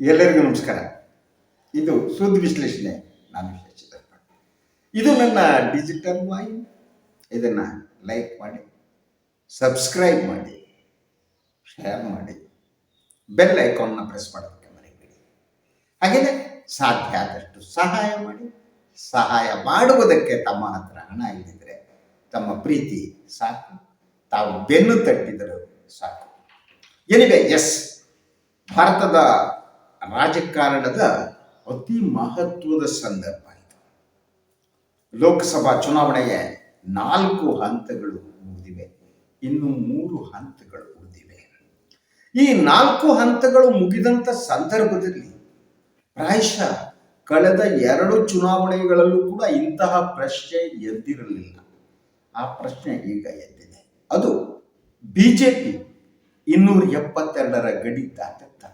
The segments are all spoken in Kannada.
ಎಲ್ಲರಿಗೂ ನಮಸ್ಕಾರ. ಇದು ಸುದ್ದಿ ವಿಶ್ಲೇಷಣೆ. ನಾನು ಶಶಿಧರ್ ಇದು ನನ್ನ ಡಿಜಿಟಲ್ ವಾಯು ಇದನ್ನು ಲೈಕ್ ಮಾಡಿ ಸಬ್ಸ್ಕ್ರೈಬ್ ಮಾಡಿ ಶೇರ್ ಮಾಡಿ ಬೆಲ್ ಐಕಾನ್ನ ಪ್ರೆಸ್ ಮಾಡೋದಕ್ಕೆ ಮರಿಬೇಡಿ ಹಾಗೆಯೇ ಸಾಧ್ಯ ಆದಷ್ಟು ಸಹಾಯ ಮಾಡಿ. ಸಹಾಯ ಮಾಡುವುದಕ್ಕೆ ತಮ್ಮ ಹತ್ರ ಹಣ ಇಲ್ಲದಿದ್ದರೆ ತಮ್ಮ ಪ್ರೀತಿ ಸಾಕು. ತಾವು ಬೆನ್ನು ತಟ್ಟಿದರೂ ಸಾಕು. ಎನಿವೆ ಎಸ್ ಭಾರತದ ರಾಜಕಾರಣದ ಅತಿ ಮಹತ್ವದ ಸಂದರ್ಭ ಇದು. ಲೋಕಸಭಾ ಚುನಾವಣೆಯ ನಾಲ್ಕು ಹಂತಗಳು ಮುಗಿದಿವೆ. ಇನ್ನು ಮೂರು ಹಂತಗಳು ಉಳಿದಿವೆ. ಈ ನಾಲ್ಕು ಹಂತಗಳು ಮುಗಿದಂತ ಸಂದರ್ಭದಲ್ಲಿ ಪ್ರಾಯಶಃ ಕಳೆದ ಎರಡು ಚುನಾವಣೆಗಳಲ್ಲೂ ಕೂಡ ಇಂತಹ ಪ್ರಶ್ನೆ ಎದ್ದಿರಲಿಲ್ಲ. ಆ ಪ್ರಶ್ನೆ ಈಗ ಎದ್ದಿದೆ. ಅದು ಬಿಜೆಪಿ ಇನ್ನೂರ ಎಪ್ಪತ್ತೆರಡರ ಗಡಿ ದಾಟುತ್ತಾ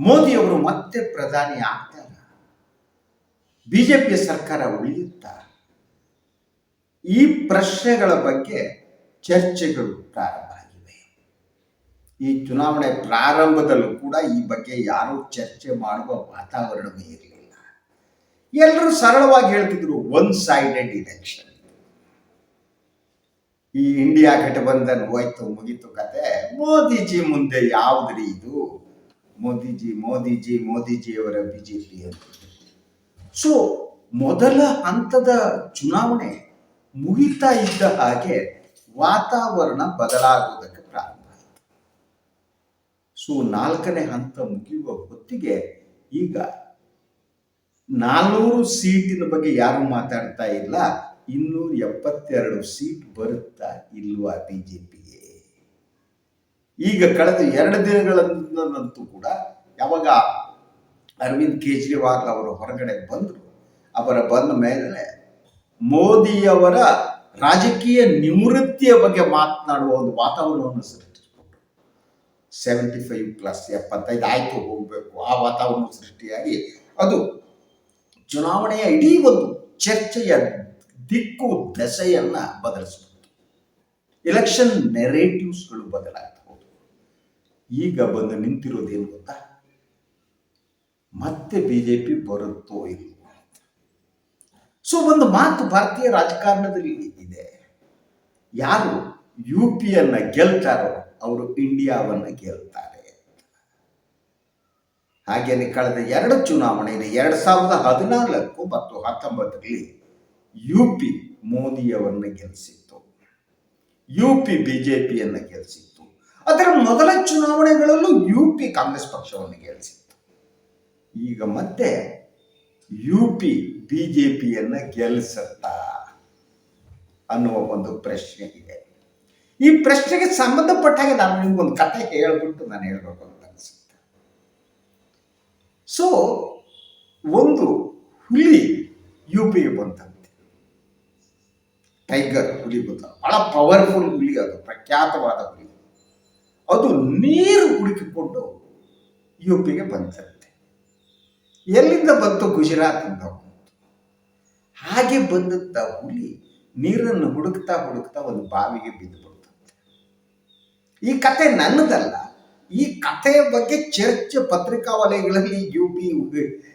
ಮೋದಿಯವರು ಮತ್ತೆ ಪ್ರಧಾನಿ ಆಗ್ತಾರ. ಬಿಜೆಪಿಯ ಸರ್ಕಾರ ಉಳಿಯುತ್ತಾ? ಈ ಪ್ರಶ್ನೆಗಳ ಬಗ್ಗೆ ಚರ್ಚೆಗಳು ಪ್ರಾರಂಭ ಆಗಿವೆ. ಈ ಚುನಾವಣೆ ಪ್ರಾರಂಭದಲ್ಲೂ ಕೂಡ ಈ ಬಗ್ಗೆ ಯಾರೂ ಚರ್ಚೆ ಮಾಡುವ ವಾತಾವರಣವೇ ಇರಲಿಲ್ಲ. ಎಲ್ಲರೂ ಸರಳವಾಗಿ ಹೇಳ್ತಿದ್ರು ಒನ್ ಸೈಡೆಡ್ ಇಲೆಕ್ಷನ್ ಈ ಇಂಡಿಯಾ ಘಟಬಂಧನ್ ಹೋಯ್ತು, ಮುಗಿತು ಕತೆ. ಮೋದಿಜಿ ಮುಂದೆ ಯಾವುದ್ರಿ ಇದು? ಮೋದಿಜಿ ಮೋದಿಜಿ, ಮೋದಿಜಿಯವರ ಬಿಜೆಪಿ ಅಂತ. ಸೊ ಮೊದಲ ಹಂತದ ಚುನಾವಣೆ ಮುಗಿತಾ ಇದ್ದ ಹಾಗೆ ವಾತಾವರಣ ಬದಲಾಗುವುದಕ್ಕೆ ಪ್ರಾರಂಭ ಆಯಿತು. ಸೊ ನಾಲ್ಕನೇ ಹಂತ ಮುಗಿಯುವ ಹೊತ್ತಿಗೆ ಈಗ ನಾಲ್ನೂರು ಸೀಟಿನ ಬಗ್ಗೆ ಯಾರು ಮಾತಾಡ್ತಾ ಇಲ್ಲ. ಇನ್ನೂರ ಎಪ್ಪತ್ತೆರಡು ಸೀಟ್ ಬರುತ್ತಾ ಇಲ್ವಾ ಬಿಜೆಪಿಗೆ ಈಗ ಕಳೆದ ಎರಡು ದಿನಗಳಂತೂ ಕೂಡ ಯಾವಾಗ ಅರವಿಂದ್ ಕೇಜ್ರಿವಾಲ್ ಅವರು ಹೊರಗಡೆ ಬಂದರು, ಅವರ ಬಂದ ಮೇಲೆ ಮೋದಿಯವರ ರಾಜಕೀಯ ನಿವೃತ್ತಿಯ ಬಗ್ಗೆ ಮಾತನಾಡುವ ಒಂದು ವಾತಾವರಣವನ್ನು ಸೃಷ್ಟಿಸಿಕೊಟ್ರು. ಸೆವೆಂಟಿ ಫೈವ್ ಪ್ಲಸ್ ಎಪ್ಪತ್ತೈದು ಆಯ್ತು, ಹೋಗಬೇಕು. ಆ ವಾತಾವರಣ ಸೃಷ್ಟಿಯಾಗಿ ಅದು ಚುನಾವಣೆಯ ಇಡೀ ಒಂದು ಚರ್ಚೆಯ ದಿಕ್ಕು, ದೆಸೆಯನ್ನ ಬದಲಿಸಬಹುದು ಎಲೆಕ್ಷನ್ ನೆರೇಟಿವ್ಸ್ಗಳು ಬದಲಾಗಬಹುದು ಈಗ ಬಂದು ನಿಂತಿರೋದೇನು ಗೊತ್ತಾ? ಮತ್ತೆ ಬಿ ಜೆ ಪಿ ಬರುತ್ತೋ ಇಲ್ವೋ ಸೊ ಒಂದು ಮಾತು ಭಾರತೀಯ ರಾಜಕಾರಣದಲ್ಲಿ ಇದೆ. ಯಾರು? ಯು ಪಿಯನ್ನ ಗೆಲ್ತಾರೋ ಅವರು ಇಂಡಿಯಾವನ್ನ ಗೆಲ್ತಾರೆ ಹಾಗೇನೆ ಕಳೆದ ಎರಡು ಚುನಾವಣೆಯಲ್ಲಿ ಎರಡು ಸಾವಿರದ ಹದಿನಾಲ್ಕು ಮತ್ತು ಹತ್ತೊಂಬತ್ತರಲ್ಲಿ ಯು ಪಿ ಮೋದಿಯವರನ್ನ ಗೆಲ್ಲಿಸಿತ್ತು ಯು ಪಿ ಬಿಜೆಪಿಯನ್ನ ಗೆಲ್ಲಿಸಿತ್ತು ಅದರ ಮೊದಲ ಚುನಾವಣೆಗಳಲ್ಲೂ ಯು ಪಿ ಕಾಂಗ್ರೆಸ್ ಪಕ್ಷವನ್ನು ಗೆಲ್ಲಿಸಿತ್ತು. ಈಗ ಮತ್ತೆ ಯು ಪಿ ಬಿಜೆಪಿಯನ್ನ ಗೆಲ್ಲಿಸುತ್ತಾ ಅನ್ನುವ ಒಂದು ಪ್ರಶ್ನೆ ಇದೆ. ಈ ಪ್ರಶ್ನೆಗೆ ಸಂಬಂಧಪಟ್ಟ ಹಾಗೆ ನಾನು ನಿಮ್ಗೊಂದು ಕತೆ ಹೇಳ್ಬಿಟ್ಟು ನಾನು ಹೇಳ್ಬೇಕು ಅಂತ ಅನಿಸುತ್ತೆ. ಸೊ ಒಂದು ಹುಲಿ ಯು ಪಿಗೆ ಬಂತಂತೆ. ಟೈಗರ್ ಹುಲಿ ಬಂತ ಬಹಳ ಪವರ್ಫುಲ್ ಹುಲಿ ಅದು, ಪ್ರಖ್ಯಾತವಾದ ಹುಲಿ. ಅದು ನೀರು ಹುಡುಕಿಕೊಂಡು ಯು ಪಿಗೆ ಬಂತಂತೆ ಎಲ್ಲಿಂದ ಬಂತು ಗುಜರಾತಿಂದ ಬಂತು ಹಾಗೆ ಬಂದಂಥ ಹುಲಿ ನೀರನ್ನು ಹುಡುಕ್ತಾ ಹುಡುಕ್ತಾ ಒಂದು ಬಾವಿಗೆ ಬಿದ್ದು ಈ ಕತೆ ನನ್ನದಲ್ಲ, ಈ ಕಥೆಯ ಬಗ್ಗೆ ಚರ್ಚೆ ಪತ್ರಿಕಾ ವಲಯಗಳಲ್ಲಿ ಯು ಪಿ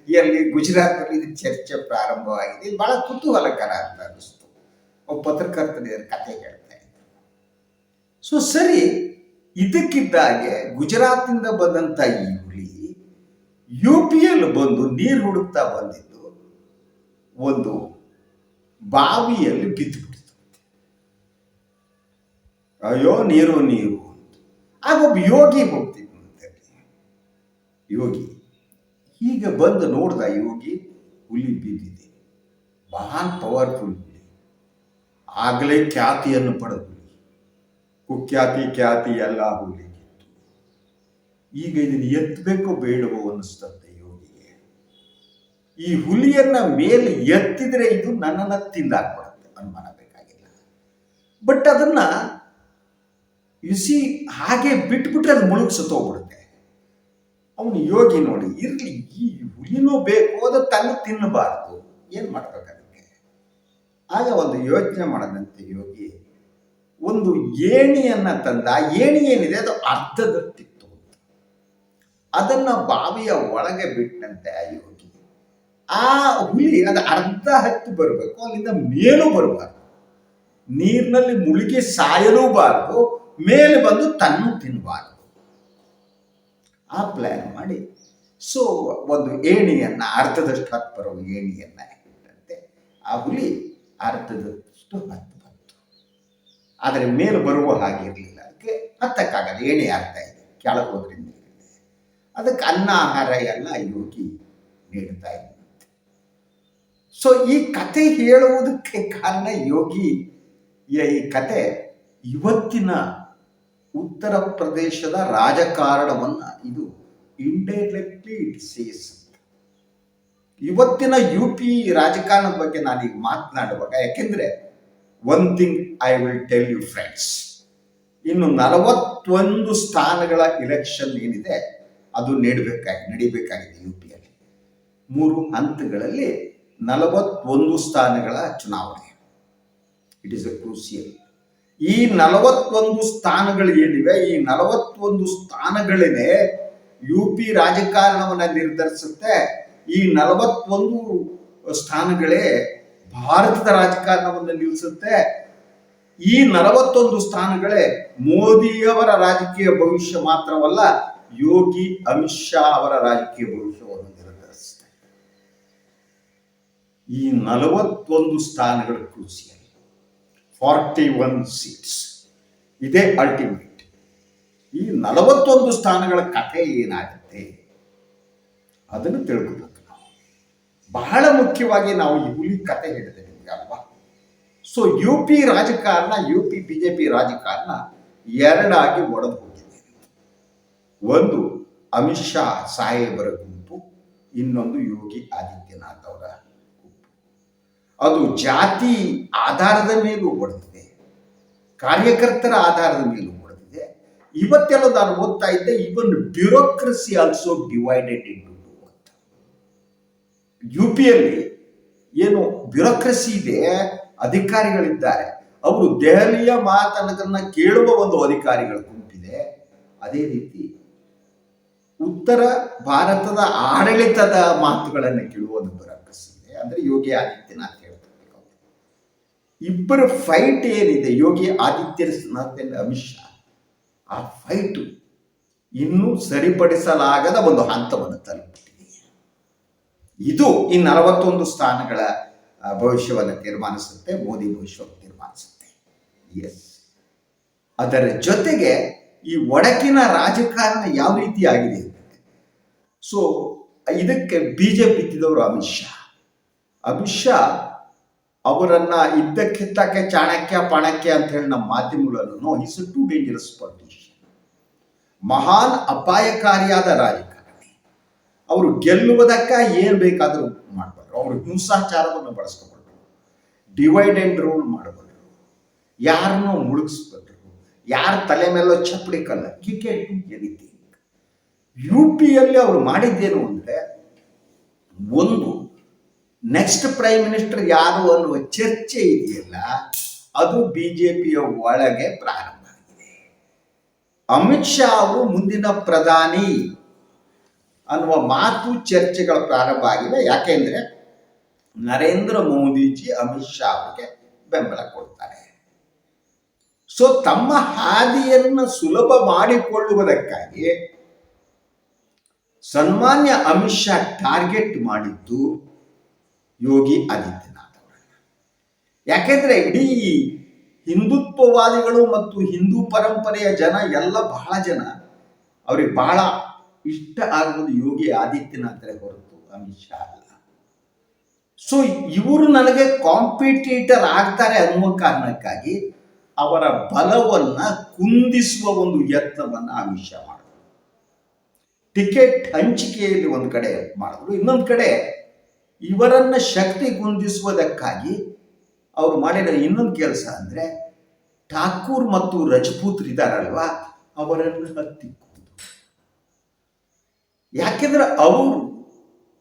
ಯಲ್ಲಿ ಗುಜರಾತ್ನಲ್ಲಿ ಇದು ಚರ್ಚೆ ಪ್ರಾರಂಭವಾಗಿದೆ. ಇದು ಬಹಳ ಕುತೂಹಲಕರ ಅಂತ ಅನಿಸ್ತು ಒಬ್ಬ ಪತ್ರಕರ್ತನ ಕತೆ ಹೇಳ್ತಾ ಇದ್ರು ಸೊ ಸರಿ ಇದಕ್ಕಿದ್ದಾಗೆ ಗುಜರಾತಿಂದ ಬಂದಂತ ಈ ಹುಲಿ ಯು ಪಿ ಎಲ್ ಬಂದು ನೀರು ಹುಡುಕ್ತಾ ಬಂದಿದ್ದು ಒಂದು ಬಾವಿಯಲ್ಲಿ ಬಿದ್ದು ಅಯ್ಯೋ, ನೀರು ನೀರು ಅಂತ. ಆಗ ಒಬ್ಬ ಯೋಗಿ ಹೋಗ್ತಿದ್ದಂತೆ ಯೋಗಿ, ಈಗ ಬಂದು ನೋಡ್ದ ಯೋಗಿ ಹುಲಿ ಬಿದ್ದಿದೆ. ಮಹಾನ್ ಪವರ್ಫುಲ್ ಆಗಲೇ ಖ್ಯಾತಿಯನ್ನು ಪಡೆದ. ಕುಖ್ಯಾತಿ, ಖ್ಯಾತಿ ಎಲ್ಲ ಹೋಗ್ಲಿಕ್ಕಿತ್ತು ಈಗ ಇದನ್ನು ಎತ್ತಬೇಕೋ ಬೇಡವೋ ಅನ್ನಿಸ್ತಂತೆ ಯೋಗಿಗೆ ಈ ಹುಲಿಯನ್ನ ಮೇಲೆ ಎತ್ತಿದ್ರೆ ಇದು ನನ್ನನ್ನ ತಿಂದಾಕ್ಬಿಡುತ್ತೆ ಅನುಮಾನ ಬೇಕಾಗಿಲ್ಲ. ಬಟ್ ಅದನ್ನ ಯುಸಿ ಹಾಗೆ ಬಿಟ್ಬಿಟ್ರೆ ಅದು ಮುಳುಗ್ ಸತ್ತೋಗ್ಬಿಡುತ್ತೆ ಅವನು ಯೋಗಿ ನೋಡಿ, ಇರ್ಲಿ, ಈ ಹುಲಿನೂ ಬೇಕು, ಅದು ತನ್ನ ತಿನ್ನಬಾರ್ದು. ಏನ್ ಮಾಡ್ಬೇಕು ಅದಕ್ಕೆ? ಆಗ ಒಂದು ಯೋಚನೆ ಮಾಡದಂತೆ ಯೋಗಿ ಒಂದು ಏಣಿಯನ್ನು ತಂದ ಏಣಿ ಏನಿದೆ ಅದು ಅರ್ಧದಷ್ಟಿತ್ತು. ಅದನ್ನು ಬಾವಿಯ ಒಳಗೆ ಬಿಟ್ಟಂತೆ ಆ ಯೋಗಿ. ಆ ಹುಲಿ ಅದು ಅರ್ಧ ಹತ್ತಿ ಬರಬೇಕು, ಅಲ್ಲಿಂದ ಮೇಲೂ ಬರಬಾರ್ದು. ನೀರಿನಲ್ಲಿ ಮುಳುಗಿ ಸಾಯಲೂಬಾರದು ಮೇಲೆ ಬಂದು ತನ್ನು ತಿನ್ನಬಾರ್ದು ಆ ಪ್ಲ್ಯಾನ್ ಮಾಡಿ. ಸೊ ಒಂದು ಏಣಿಯನ್ನು, ಅರ್ಧದಷ್ಟು ಹತ್ತು ಬರೋ ಏಣಿಯನ್ನ ಇಟ್ಟಂತೆ. ಆ ಹುಲಿ ಅರ್ಧದಷ್ಟು ಹತ್ತು ಆದರೆ ಮೇಲೆ ಬರುವ ಹಾಗಿರಲಿಲ್ಲ ಅದಕ್ಕೆ ಹತ್ತಕ್ಕಾಗಲ್ಲ ಏಣಿ ಆಗ್ತಾ ಇದೆ? ಕೆಳಗೆ ಹೋದ್ರೆ ಅದಕ್ಕೆ ಅನ್ನ, ಆಹಾರ ಎಲ್ಲ ಯೋಗಿ ನೀಡ್ತಾ ಇದ್ದಂತೆ. ಸೊ ಈ ಕತೆ ಹೇಳುವುದಕ್ಕೆ ಕಾರಣ ಯೋಗಿ, ಈ ಕತೆ ಇವತ್ತಿನ ಉತ್ತರ ಪ್ರದೇಶದ ರಾಜಕಾರಣವನ್ನ ಇದು ಇಂಡೈರೆಕ್ಟ್ಲಿ ಇಟ್ ಸೇಸ್ ಇವತ್ತಿನ ಯು ಪಿ ರಾಜಕಾರಣದ ಬಗ್ಗೆ ನಾನೀಗ ಮಾತನಾಡುವಾಗ, ಯಾಕೆಂದ್ರೆ one thing I will tell you friends ಇನ್ನು ನಲವತ್ತೊಂದು ಸ್ಥಾನಗಳ ಇಲೆಕ್ಷನ್ ಏನಿದೆ, ಅದು ನೀಡಬೇಕಾಗಿ, ನಡಿಬೇಕಾಗಿದೆ ಯು ಪಿಯಲ್ಲಿ ಮೂರು ಹಂತಗಳಲ್ಲಿ ನಲವತ್ತೊಂದು ಸ್ಥಾನಗಳ ಚುನಾವಣೆ. ಇಟ್ ಈಸ್ ಎ ಕ್ರೂಸಿಯಲ್ ಈ ನಲವತ್ತೊಂದು ಸ್ಥಾನಗಳು ಏನಿವೆ, ಈ ನಲವತ್ತೊಂದು ಸ್ಥಾನಗಳೇ ಯು ಪಿ ರಾಜಕಾರಣವನ್ನ ನಿರ್ಧರಿಸುತ್ತೆ. ಈ ನಲವತ್ತೊಂದು ಸ್ಥಾನಗಳೇ ಭಾರತದ ರಾಜಕಾರಣವನ್ನು ನಿಲ್ಲಿಸುತ್ತೆ ಈ ನಲವತ್ತೊಂದು ಸ್ಥಾನಗಳೇ ಮೋದಿಯವರ ರಾಜಕೀಯ ಭವಿಷ್ಯ ಮಾತ್ರವಲ್ಲ, ಯೋಗಿ ಅಮಿತ್ ಶಾ ಅವರ ರಾಜಕೀಯ ಭವಿಷ್ಯವನ್ನು ನಿರ್ಧರಿಸುತ್ತೆ ಈ ನಲವತ್ತೊಂದು ಸ್ಥಾನಗಳು ಕ್ರೂಸಿಯಲ್ ಫಾರ್ಟಿ ಒನ್ ಸೀಟ್ಸ್ ಇದೇ ಅಲ್ಟಿಮೇಟ್ ಈ ನಲವತ್ತೊಂದು ಸ್ಥಾನಗಳ ಕಥೆ ಏನಾಗುತ್ತೆ? ಅದನ್ನು ತಿಳ್ಕೋಬೇಕು ಬಹಳ ಮುಖ್ಯವಾಗಿ ನಾವು ಈ ಹುಲಿ ಕತೆ ಹೇಳಿದೆ ನಿಮಗೆ ಅಲ್ವಾ? ಸೊ ಯು ಪಿ ರಾಜಕಾರಣ U P B J P ರಾಜಕಾರಣ ಎರಡಾಗಿ ಒಡೆದು ಹೋಗಿದೆ. ಒಂದು ಅಮಿತ್ ಶಾ ಸಾಹೇಬರ ಗುಂಪು, ಇನ್ನೊಂದು ಯೋಗಿ ಆದಿತ್ಯನಾಥ್ ಅವರ ಗುಂಪು. ಅದು ಜಾತಿ ಆಧಾರದ ಮೇಲೂ ಒಡೆದಿದೆ. ಕಾರ್ಯಕರ್ತರ ಆಧಾರದ ಮೇಲೂ ಒಡೆದಿದೆ. ಇವತ್ತೆಲ್ಲ ನಾನು ಓದ್ತಾ ಇದ್ದೆ ಇವನ್ ಬ್ಯೂರೋಕ್ರಸಿ ಆಲ್ಸೋ ಡಿವೈಡೆಡ್ ಅಂತ ಯು ಪಿಯಲ್ಲಿ ಏನು ಬ್ಯೂರೋಕ್ರಸಿ ಇದೆ, ಅಧಿಕಾರಿಗಳಿದ್ದಾರೆ. ಅವರು ದೆಹಲಿಯ ಮಾತನ್ನ ಕೇಳುವ ಒಂದು ಅಧಿಕಾರಿಗಳ ಗುಂಪಿದೆ. ಅದೇ ರೀತಿ ಉತ್ತರ ಭಾರತದ ಆಡಳಿತದ ಮಾತುಗಳನ್ನು ಕೇಳುವ ಒಂದು ಬ್ಯೂರೋಕ್ರಸಿ ಇದೆ. ಅಂದ್ರೆ ಯೋಗಿ ಆದಿತ್ಯನಾಥ್ ಹೇಳ್ತಿರ್ಬೇಕು. ಇಬ್ಬರ ಫೈಟ್ ಏನಿದೆ? ಯೋಗಿ ಆದಿತ್ಯನಾಥ್ ಅಮಿತ್ ಶಾ. ಆ ಫೈಟು ಇನ್ನೂ ಸರಿಪಡಿಸಲಾಗದ ಒಂದು ಹಂತವನ್ನು ತಲುಪಿದೆ ಇದು ಈ ನಲವತ್ತೊಂದು ಸ್ಥಾನಗಳ ಭವಿಷ್ಯವನ್ನು ತೀರ್ಮಾನಿಸುತ್ತೆ, ಮೋದಿ ಭವಿಷ್ಯವನ್ನು ತೀರ್ಮಾನಿಸುತ್ತೆ. ಎಸ್ ಅದರ ಜೊತೆಗೆ ಈ ಒಡಕಿನ ರಾಜಕಾರಣ ಯಾವ ರೀತಿ ಆಗಿದೆ ಸೊ ಇದಕ್ಕೆ ಬಿಜೆಪಿ ಬಿತ್ತಿದವರು ಅಮಿತ್ ಶಾ. ಅಮಿತ್ ಶಾ ಅವರನ್ನ ಇದ್ದಕ್ಕಿದ್ದಕ್ಕೆ ಚಾಣಕ್ಯ, ಪಾಣಕ್ಯ ಅಂತ ಹೇಳಿ ನಮ್ಮ ಮಾಧ್ಯಮಗಳನ್ನು ಇಸ್ ಟು ಡೇಂಜರಸ್ ಪೊಲಿಟಿಷಿಯನ್ ಮಹಾನ್ ಅಪಾಯಕಾರಿಯಾದ ರಾಜಕಾರಣಿ. ಅವರು ಗೆಲ್ಲುವುದಕ್ಕ ಏನು ಬೇಕಾದರೂ ಮಾಡಬಲ್ಲರು ಅವರು ಹಿಂಸಾಚಾರವನ್ನು ಬಳಸ್ಕೊಬಲ್ಲರು ಡಿವೈಡ್ ಅಂಡ್ ರೂಲ್ ಮಾಡಬಲ್ಲರು ಯಾರನ್ನೂ ಮುಳುಗಿಸ್ಬಲ್ಲರು ಯಾರ ತಲೆ ಮೇಲೋ ಚಪ್ಪಡಿ ಕಲ್ಲ. You can do anything. U ಪಿಯಲ್ಲಿ ಅವರು ಮಾಡಿದ್ದೇನು ಅಂದ್ರೆ ಒಂದು ನೆಕ್ಸ್ಟ್ ಪ್ರೈಮ್ ಮಿನಿಸ್ಟರ್ ಯಾರು ಅನ್ನುವ ಚರ್ಚೆ ಇದೆಯಲ್ಲ, ಅದು ಬಿಜೆಪಿಯ ಒಳಗೆ ಪ್ರಾರಂಭ ಆಗಿದೆ. ಅಮಿತ್ ಶಾ ಅವರು ಮುಂದಿನ ಪ್ರಧಾನಿ. ಅನ್ನುವ ಮಾತು ಚರ್ಚೆಗಳು ಪ್ರಾರಂಭ ಆಗಿವೆ ಯಾಕೆಂದ್ರೆ ನರೇಂದ್ರ ಮೋದಿಜಿ ಅಮಿತ್ ಶಾ ಅವರಿಗೆ ಬೆಂಬಲ ಕೊಡ್ತಾರೆ. ಸೊ ತಮ್ಮ ಹಾದಿಯನ್ನು ಸುಲಭ ಮಾಡಿಕೊಳ್ಳುವುದಕ್ಕಾಗಿ ಸನ್ಮಾನ್ಯ ಅಮಿತ್ ಶಾ ಟಾರ್ಗೆಟ್ ಮಾಡಿದ್ದು ಯೋಗಿ ಆದಿತ್ಯನಾಥ್ ಅವರನ್ನ. ಯಾಕೆಂದ್ರೆ ಇಡೀ ಹಿಂದುತ್ವವಾದಿಗಳು ಮತ್ತು ಹಿಂದೂ ಪರಂಪರೆಯ ಜನ ಎಲ್ಲ ಬಹಳ ಜನ, ಅವ್ರಿಗೆ ಬಹಳ ಇಷ್ಟ ಆಗುವುದು ಯೋಗಿ ಆದಿತ್ಯನಾಥರೇ ಹೊರತು, ಅಮಿತ್ ಶಾ ಅಲ್ಲ. ಸೊ ಇವರು ನನಗೆ ಕಾಂಪಿಟೇಟರ್ ಆಗ್ತಾರೆ ಅನ್ನುವ ಕಾರಣಕ್ಕಾಗಿ ಅವರ ಬಲವನ್ನ ಕುಂದಿಸುವ ಒಂದು ಯತ್ನವನ್ನ ಅಮಿತ್ ಶಾ ಮಾಡಿದ್ರು. ಟಿಕೆಟ್ ಹಂಚಿಕೆಯಲ್ಲಿ ಒಂದು ಕಡೆ ಮಾಡಿದ್ರು. ಇನ್ನೊಂದು ಕಡೆ ಇವರನ್ನ ಶಕ್ತಿ ಕುಂದಿಸುವುದಕ್ಕಾಗಿ ಅವರು ಮಾಡಿದ ಇನ್ನೊಂದು ಕೆಲಸ ಅಂದ್ರೆ ಠಾಕೂರ್ ಮತ್ತು ರಜಪೂತ್ ಇದಾರಲ್ವಾ ಅವರನ್ನು ಹತ್ತಿಕ್ಕೋದು ಯಾಕೆಂದ್ರೆ ಅವರು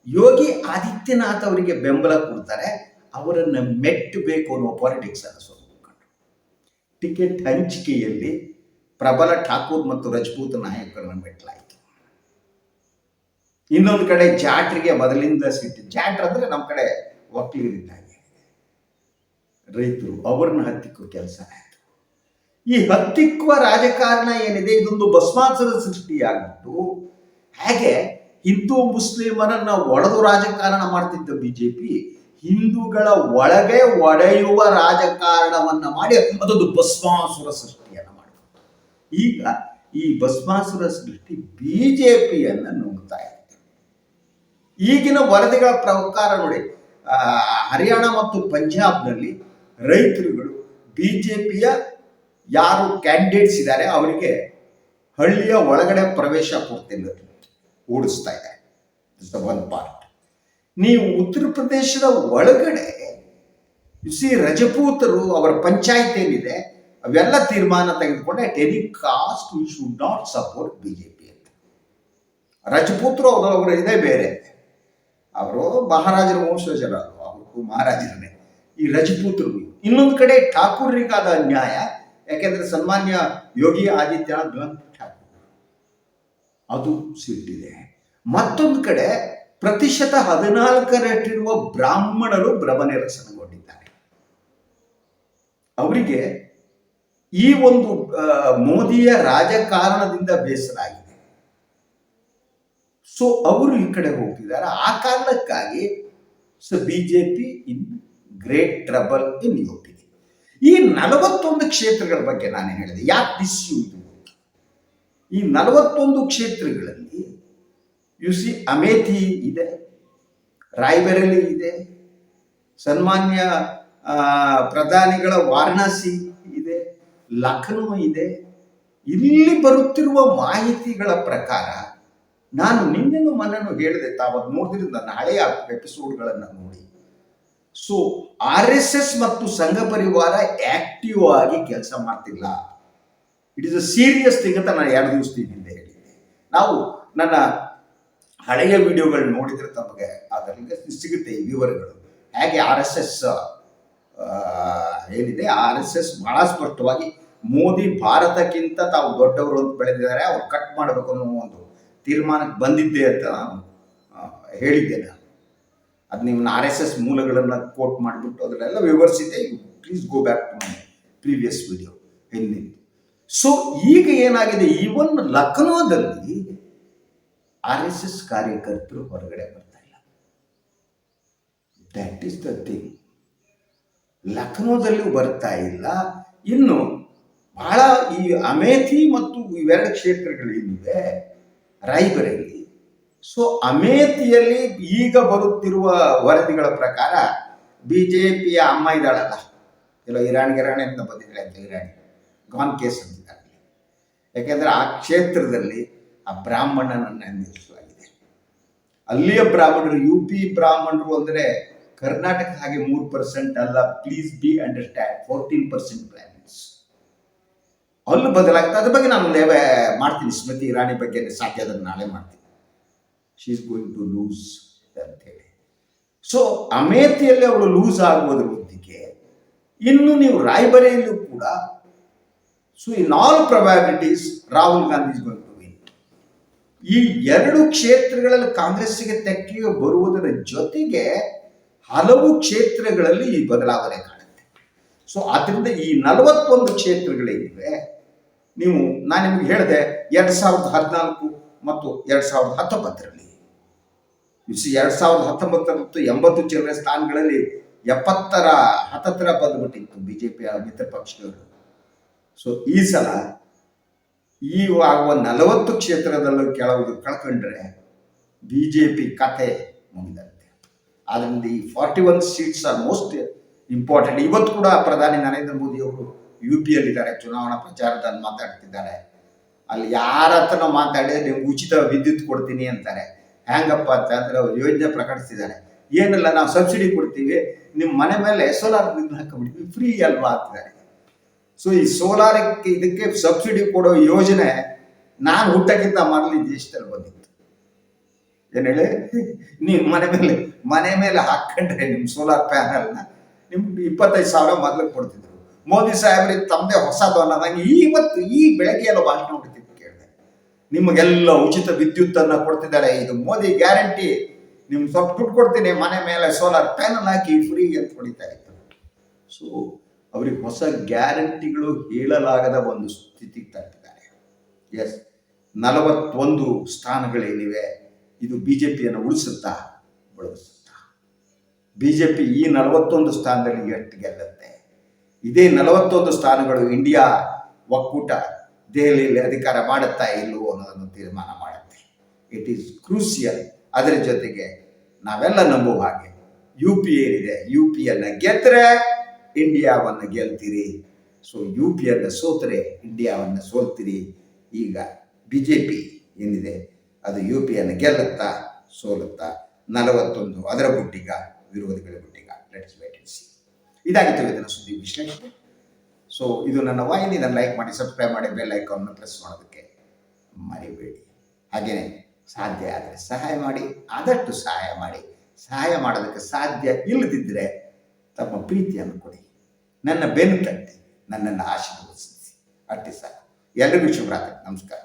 ಯೋಗಿ ಆದಿತ್ಯನಾಥ್ ಅವರಿಗೆ ಬೆಂಬಲ ಕೊಡ್ತಾರೆ, ಅವರನ್ನು ಮೆಟ್ಟಬೇಕು ಅನ್ನುವ ಪಾಲಿಟಿಕ್ಸ್ ಅನ್ನು ಸ್ವಲ್ಪ ಟಿಕೆಟ್ ಹಂಚಿಕೆಯಲ್ಲಿ ಪ್ರಬಲ ಠಾಕೂರ್ ಮತ್ತು ರಜಪೂತ್ ನಾಯಕರನ್ನು ಮೆಟ್ಟಲಾಯಿತು ಇನ್ನೊಂದು ಕಡೆ ಜಾಟ್ರಿಗೆ ಮೊದಲಿಂದ ಸಿಟ್ಟು ಜಾಟ್ರ್ ಅಂದ್ರೆ ನಮ್ಮ ಕಡೆ ಒಕ್ಕಲಿಗರಿದ್ದಾಗೆ ರೈತರು ಅವ್ರನ್ನ ಹತ್ತಿಕ್ಕೋ ಕೆಲಸ ಆಯಿತು. ಈ ಹತ್ತಿಕ್ಕುವ ರಾಜಕಾರಣ ಏನಿದೆ, ಇದೊಂದು ಭಸ್ಮಾಸುರ ಸೃಷ್ಟಿಯಾಗ್ಬಿಟ್ಟು ಹಾಗೆ ಹಿಂದೂ ಮುಸ್ಲಿಮರನ್ನ ಒಡೆದು ರಾಜಕಾರಣ ಮಾಡ್ತಿದ್ದ ಬಿಜೆಪಿ ಹಿಂದೂಗಳ ಒಳಗೆ ಒಡೆಯುವ ರಾಜಕಾರಣವನ್ನ ಮಾಡಿ ಅದೊಂದು ಭಸ್ಮಾಸುರ ಸೃಷ್ಟಿಯನ್ನು ಮಾಡಿ ಈಗ ಈ ಭಸ್ಮಾಸುರ ಸೃಷ್ಟಿ ಬಿಜೆಪಿಯನ್ನ ನುಂಗ್ತಾ ಇದೆ. ಈಗಿನ ವರದಿಗಳ ಪ್ರಕಾರ ನೋಡಿ ಹರಿಯಾಣ ಮತ್ತು ಪಂಜಾಬ್ನಲ್ಲಿ ರೈತರುಗಳು ಬಿಜೆಪಿಯ ಯಾರು ಕ್ಯಾಂಡಿಡೇಟ್ಸ್ ಇದ್ದಾರೆ, ಅವರಿಗೆ ಹಳ್ಳಿಯ ಒಳಗಡೆ ಪ್ರವೇಶ ಕೊಡ್ತಿಲ್ಲ ಓಡಿಸ್ತಾ ಇದೆ. ಒನ್ ಪಾರ್ಟ್ ನೀವು ಉತ್ತರ ಪ್ರದೇಶದ ಒಳಗಡೆ ಸಿ ರಜಪೂತರು ಅವರ ಪಂಚಾಯತ್ ಏನಿದೆ, ಅವೆಲ್ಲ ತೀರ್ಮಾನ ತೆಗೆದುಕೊಂಡೆ at cost we should not support P ಅಂತ. ರಜಪೂತರು ಅವರು ಅವರ ಇದೇ ಬೇರೆ. ಅವರು ಮಹಾರಾಜರ ವಂಶಜರು ಅವರು ಮಹಾರಾಜರನ್ನೇ. ಈ ರಜಪೂತರು ಇನ್ನೊಂದು ಕಡೆ ಠಾಕೂರ್ರಿಗಾದ ಅನ್ಯಾಯ ಯಾಕೆಂದ್ರೆ ಸನ್ಮಾನ್ಯ ಯೋಗಿ ಆದಿತ್ಯನಾಥ್ ಠಾಕೂರ್. ಅದು ಸಿಟ್ಟಿದೆ. ಮತ್ತೊಂದು ಕಡೆ ಪ್ರತಿಶತ ಹದಿನಾಲ್ಕರಷ್ಟಿರುವ ಬ್ರಾಹ್ಮಣರು ಭ್ರಮನಿರಸನಗೊಂಡಿದ್ದಾರೆ. ಅವರಿಗೆ ಈ ಒಂದು ಮೋದಿಯ ರಾಜಕಾರಣದಿಂದ ಬೇಸರ ಆಗಿದೆ ಸೊ ಅವರು ಈ ಕಡೆ ಹೋಗ್ತಿದ್ದಾರೆ. ಆ ಕಾರಣಕ್ಕಾಗಿ so BJP in great trouble in U ಈ ನಲವತ್ತೊಂದು ಕ್ಷೇತ್ರಗಳ ಬಗ್ಗೆ ನಾನು ಹೇಳಿದೆ. ಯಾಕೆ ಬಿಸಿ ಇದು? ಈ ನಲವತ್ತೊಂದು ಕ್ಷೇತ್ರಗಳಲ್ಲಿ ಯು ಸಿ ಅಮೇಥಿ ಇದೆ, ರಾಯ್ಬರೇಲಿ ಇದೆ, ಸನ್ಮಾನ್ಯ ಪ್ರಧಾನಿಗಳ ವಾರಣಾಸಿ ಇದೆ, ಲಖನೌ ಇದೆ. ಇಲ್ಲಿ ಬರುತ್ತಿರುವ ಮಾಹಿತಿಗಳ ಪ್ರಕಾರ, ನಾನು ನಿನ್ನೆನು ಮನೆಯನ್ನು ಹೇಳಿದೆ ತಾವು ನೋಡಿದ್ರಿಂದ ನಾಳೆಯ ಎಪಿಸೋಡ್ಗಳನ್ನು ನೋಡಿ. ಸೊ ಆರ್ ಎಸ್ ಎಸ್ ಮತ್ತು ಸಂಘ ಪರಿವಾರ ಆಕ್ಟಿವ್ ಆಗಿ ಕೆಲಸ ಮಾಡ್ತಿಲ್ಲ. It is a serious thing ಅಂತ ನಾನು ಎರಡು ದಿವಸದ ಹಿಂದೆ ಹೇಳಿದ್ದೆ. ನಾವು ನನ್ನ ಹಳೆಯ ವಿಡಿಯೋಗಳು ನೋಡಿದ್ರೆ ತಮಗೆ ಅದರಲ್ಲಿ ಸಿಗುತ್ತೆ ಈ ವಿವರಗಳು. ಹೇಗೆ ಆರ್ ಎಸ್ ಎಸ್ ಏನಿದೆ? ಆರ್ ಎಸ್ ಎಸ್ ಬಹಳ ಸ್ಪಷ್ಟವಾಗಿ ಮೋದಿ ಭಾರತಕ್ಕಿಂತ ತಾವು ದೊಡ್ಡವರು ಅಂತ ಬೆಳೆದಿದ್ದಾರೆ, ಅವ್ರು ಕಟ್ ಮಾಡಬೇಕು ಅನ್ನೋ ಒಂದು ತೀರ್ಮಾನಕ್ಕೆ ಬಂದಿದ್ದೆ ಅಂತ ನಾನು ಹೇಳಿದ್ದೆ ನಾನು. ಅದು ನಿಮ್ಮ ಆರ್ ಎಸ್ ಎಸ್ ಮೂಲಗಳನ್ನು ಕೋಟ್ ಮಾಡಿಬಿಟ್ಟು ಅದನ್ನೆಲ್ಲ ವಿವರಿಸಿದ್ದೆ. Please go back to my previous video ಹಿಂದಿನ ಸೊ ಈಗ ಏನಾಗಿದೆ? ಈವನ್ ಲಕ್ನೋದಲ್ಲಿ ಆರ್ ಎಸ್ ಎಸ್ ಕಾರ್ಯಕರ್ತರು ಹೊರಗಡೆ ಬರ್ತಾ ಇಲ್ಲ. ದಟ್ ಈಸ್ ದ ಥಿಂಗ್ ಬರ್ತಾ ಇಲ್ಲ. ಇನ್ನು ಬಹಳ ಈ ಅಮೇಥಿ ಮತ್ತು ಇವೆರಡು ಕ್ಷೇತ್ರಗಳೇನಿವೆ ರಾಯ್ಬರೇಲಿ. ಸೊ ಅಮೇಥಿಯಲ್ಲಿ ಈಗ ಬರುತ್ತಿರುವ ವರದಿಗಳ ಪ್ರಕಾರ ಬಿ ಜೆ ಪಿಯ ಅಮ್ಮ ಇದ್ದಾಳಲ್ಲ. ಇಲ್ಲ ಇರಾಣಿ ಗಿರಾಣಿ ಅಂತ ಬಂದಿದ್ದಾರೆ ಅಂತ ಇರಾಣಿ ಗಾನ್ ಕೇಸ್ ಅಂತಿದ್ದಾರೆ ಯಾಕೆಂದ್ರೆ ಆ ಕ್ಷೇತ್ರದಲ್ಲಿ ಆ ಬ್ರಾಹ್ಮಣನನ್ನು ನಿಲ್ಲಿಸಲಾಗಿದೆ ಅಲ್ಲಿಯ ಬ್ರಾಹ್ಮಣರು ಯು ಪಿ ಬ್ರಾಹ್ಮಣರು ಅಂದರೆ ಕರ್ನಾಟಕ ಹಾಗೆ ಮೂರು ಪರ್ಸೆಂಟ್ ಅಲ್ಲ please be understand fourteen percent Brahmins ಅಲ್ಲಿ ಬದಲಾಗ್ತದೆ ಅದ್ರ ಬಗ್ಗೆ ನಾನು ಲೇವೆ ಮಾಡ್ತೀನಿ, ಸ್ಮೃತಿ ಇರಾನಿ ಬಗ್ಗೆ ಸಾಧ್ಯ ಅದನ್ನು ನಾಳೆ ಮಾಡ್ತೀನಿ. She is going to lose ಅಂತೇಳಿ ಸೊ ಅಮೇಥಿಯಲ್ಲಿ ಅವಳು ಲೂಸ್ ಆಗುವುದರ ಇನ್ನು ನೀವು ರಾಯ್ಬರೇಲಿಯೂ ಕೂಡ so in all probabilities Rahul Gandhi is ಈ ಎರಡು ಕ್ಷೇತ್ರಗಳಲ್ಲಿ ಕಾಂಗ್ರೆಸ್ಸಿಗೆ ತೆಕ್ಕಿಗೆ ಬರುವುದರ ಜೊತೆಗೆ ಹಲವು ಕ್ಷೇತ್ರಗಳಲ್ಲಿ ಈ ಬದಲಾವಣೆ ಕಾಣುತ್ತೆ. ಸೊ ಅದರಿಂದ ಈ ನಲವತ್ತೊಂದು ಕ್ಷೇತ್ರಗಳೇನಿವೆ ನೀವು, ನಾನು ನಿಮ್ಗೆ ಹೇಳಿದೆ, ಎರಡು ಸಾವಿರದ ಹದಿನಾಲ್ಕು ಮತ್ತು ಎರಡು ಸಾವಿರದ ಹತ್ತೊಂಬತ್ತರಲ್ಲಿ. ಎರಡ್ ಸಾವಿರದ ಮತ್ತು ಎಂಬತ್ತು ಚಿಲ್ಲರೆ ಸ್ಥಾನಗಳಲ್ಲಿ ಎಪ್ಪತ್ತರ ಹತ್ತತ್ರ ಬಂದ್ಬಿಟ್ಟಿತ್ತು ಬಿ ಜೆ ಪಿಯ ಮಿತ್ರ ಪಕ್ಷಗಳು ಸೊ ಈ ಸಲ ಈ ಆಗುವ ನಲವತ್ತು ಕ್ಷೇತ್ರದಲ್ಲೂ ಕೆಲವು ಕಳ್ಕೊಂಡ್ರೆ ಬಿ ಜೆ ಪಿ ಕತೆ ಮುಗಿದಂತೆ. ಆದ್ದರಿಂದ ಈ forty one seats are most important ಇವತ್ತು ಕೂಡ ಪ್ರಧಾನಿ ನರೇಂದ್ರ ಮೋದಿ ಅವರು ಯು ಪಿಯಲ್ಲಿದ್ದಾರೆ ಚುನಾವಣಾ ಪ್ರಚಾರದಲ್ಲಿ ಮಾತಾಡ್ತಿದ್ದಾರೆ. ಅಲ್ಲಿ ಯಾರ ಹತ್ರ ಮಾತಾಡಿದ್ರೆ ಉಚಿತ ವಿದ್ಯುತ್ ಕೊಡ್ತೀನಿ ಅಂತಾರೆ. ಹ್ಯಾಂಗಪ್ಪ ಅಂತ ಅಂದ್ರೆ ಅವ್ರು ಯೋಜನೆ ಪ್ರಕಟಿಸಿದ್ದಾರೆ. ಏನಿಲ್ಲ, ನಾವು ಸಬ್ಸಿಡಿ ಕೊಡ್ತೀವಿ. ನಿಮ್ಮ ಮನೆ ಮೇಲೆ ಸೋಲಾರ್ ಹಾಕೊಂಡ್ಬಿಡ್ತೀವಿ ಫ್ರೀ ಅಲ್ವಾ? ಅಂತಿದ್ದಾರೆ. ಸೊ ಈ ಸೋಲಾರ್ ಇದಕ್ಕೆ ಸಬ್ಸಿಡಿ ಕೊಡೋ ಯೋಜನೆ ನಾನು ಹುಟ್ಟಕ್ಕಿಂತ ಮೊದಲು ದೇಶದಲ್ಲಿ ಬಂದಿತ್ತು. ಏನು ಹೇಳಿ? ನೀವು ಮನೆ ಮೇಲೆ ಮನೆ ಮೇಲೆ ಹಾಕೊಂಡ್ರೆ ನಿಮ್ಮ ಸೋಲಾರ್ ಪ್ಯಾನಲ್ನ ನಿಮ್ಗೆ ಇಪ್ಪತ್ತೈದು ಸಾವಿರ ಮೊದಲು ಕೊಡ್ತಿದ್ರು. ಮೋದಿ ಸಾಹೇಬ್ರಿಗೆ ತಮ್ಮದೇ ಹೊಸದು ಅನ್ನೋದಂಗೆ ಇವತ್ತು ಈ ಬೆಳಗ್ಗೆ ಎಲ್ಲ ಭಾಷಣ ಹೊಡಿತಿದ್ದು ಕೇಳಿದೆ. ನಿಮಗೆಲ್ಲ ಉಚಿತ ವಿದ್ಯುತ್ತನ್ನು ಕೊಡ್ತಿದ್ದಾರೆ. ಇದು ಮೋದಿ ಗ್ಯಾರಂಟಿ. ನಿಮ್ಗೆ ಸ್ವಲ್ಪ ದುಡ್ಡು ಕೊಡ್ತೀನಿ, ಮನೆ ಮೇಲೆ ಸೋಲಾರ್ ಪ್ಯಾನಲ್ ಹಾಕಿ ಫ್ರೀ ಅಂತ ಹೊಡಿತಾ ಇತ್ತು ಸೊ ಅವ್ರಿಗೆ ಹೊಸ ಗ್ಯಾರಂಟಿಗಳು ಹೇಳಲಾಗದ ಒಂದು ಸ್ಥಿತಿಗೆ ತರ್ತಿದ್ದಾರೆ ಎಸ್ ನಲವತ್ತೊಂದು ಸ್ಥಾನಗಳೇನಿವೆ, ಇದು ಬಿ ಜೆ ಪಿಯನ್ನು ಉಳಿಸುತ್ತಾ ಬಳಸುತ್ತಾ? ಬಿ ಜೆ ಪಿ ಈ ನಲವತ್ತೊಂದು ಸ್ಥಾನದಲ್ಲಿ ಎಷ್ಟು ಗೆಲ್ಲುತ್ತೆ? ಇದೇ ನಲವತ್ತೊಂದು ಸ್ಥಾನಗಳು ಇಂಡಿಯಾ ಒಕ್ಕೂಟ ದೆಹಲಿಯಲ್ಲಿ ಅಧಿಕಾರ ಮಾಡುತ್ತಾ ಇಲ್ಲವೋ ಅನ್ನೋದನ್ನು ತೀರ್ಮಾನ ಮಾಡುತ್ತೆ. ಇಟ್ ಈಸ್ ಕ್ರೂಸಿಯಲ್ ಅದರ ಜೊತೆಗೆ ನಾವೆಲ್ಲ ನಂಬುವ ಹಾಗೆ ಯು ಪಿ ಏನಿದೆ ಯು ಪಿಯನ್ನು ಗೆದ್ದರೆ ಇಂಡಿಯಾವನ್ನು ಗೆಲ್ತೀರಿ. ಸೊ ಯು ಪಿಯನ್ನು ಸೋತರೆ ಇಂಡಿಯಾವನ್ನು ಸೋಲ್ತೀರಿ. ಈಗ ಬಿ ಜೆ ಪಿ ಏನಿದೆ, ಅದು ಯು ಪಿಯನ್ನು ಗೆಲ್ಲುತ್ತಾ, ಸೋಲುತ್ತಾ, ನಲವತ್ತೊಂದು ಅದರ ಬುಟ್ಟಿಗ ವಿರೋಧಿಗಳ ಬುಟ್ಟಿಗ ಲೆಟ್ಸ್ ಸಿ ಇದಾಗಿತ್ತು ಇದನ್ನು ಸುದ್ದಿ ವಿಶ್ಲೇಷಣೆ. ಸೊ ಇದು ನನ್ನ ವಾಹಿನಿ, ಇದನ್ನು ಲೈಕ್ ಮಾಡಿ ಸಬ್ಸ್ಕ್ರೈಬ್ ಮಾಡಿ ಬೆಲ್ ಐಕಾನ್ನ ಪ್ರೆಸ್ ಮಾಡೋದಕ್ಕೆ ಮರಿಬೇಡಿ. ಹಾಗೆಯೇ ಸಾಧ್ಯ ಆದರೆ ಸಹಾಯ ಮಾಡಿ, ಆದಷ್ಟು ಸಹಾಯ ಮಾಡಿ. ಸಹಾಯ ಮಾಡೋದಕ್ಕೆ ಸಾಧ್ಯ ಇಲ್ಲದಿದ್ದರೆ ತಮ್ಮ ಪ್ರೀತಿಯನ್ನು ಕೊಡಿ. ನನ್ನ ಬೆನ್ನು ತಟ್ಟಿ ನನ್ನನ್ನು ಆಶೀರ್ವದಿಸಿ. ಅಟ್ಟಿ ಸಾಕು. ಎಲ್ಲರಿಗೂ ಶುಭರಾತ್ರಿ. ನಮಸ್ಕಾರ.